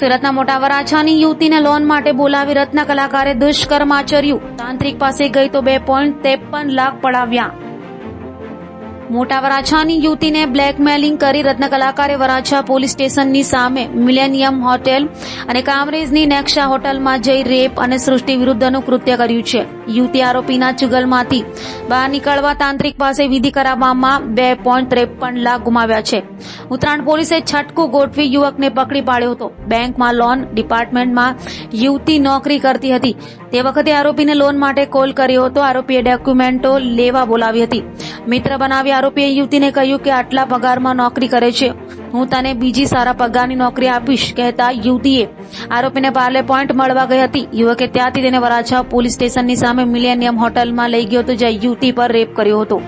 સુરતના મોટા વરાછાની યુવતીને લોન માટે બોલાવી રત્ન કલાકારે દુષ્કર્મ આચર્યું. તાંત્રિક પાસે ગઈ તો બે પોઈન્ટ ત્રેપન લાખ પડાવ્યા. મોટા વરાછાની યુવતીને બ્લેકમેલિંગ કરી રત્ન કલાકારે વરાછા પોલીસ સ્ટેશનની સામે મિલેનિયમ હોટેલ અને કામરેજની નેક્ષા હોટલમાં જઈ રેપ અને સૃષ્ટિ વિરુદ્ધનું કૃત્ય કર્યું છે. યુવતી આરોપીના ચુગલમાંથી બહાર નીકળવા તાંત્રિક પાસે વિધિ કરાવવામાં બે પોઈન્ટ ત્રેપન લાખ ગુમાવ્યા છે. ઉત્તરાયણ પોલીસે છટકું ગોઠવી યુવકને પકડી પાડ્યો હતો. બેંકમાં લોન, ડિપાર્ટમેન્ટમાં યુવતી નોકરી કરતી હતી. તે વખતે આરોપીને લોન માટે કોલ કર્યો હતો. આરોપીએ ડોક્યુમેન્ટો લેવા બોલાવી હતી. મિત્ર બનાવી આરોપીએ યુવતીને કહ્યું કે આટલા પગારમાં નોકરી કરે છે. હું તને બીજી સારા પગારની નોકરી આપીશ, કહેતા યુવતીએ. આરોપીને પાર્લે પોઈન્ટ મળવા ગઈ હતી. યુવકે ત્યાંથી તેને વરાછા પોલીસ સ્ટેશનની સામે મિલેનિયમ હોટલમાં લઈ ગયો હતો, જ્યાં યુવતી પર રેપ કર્યો હતો.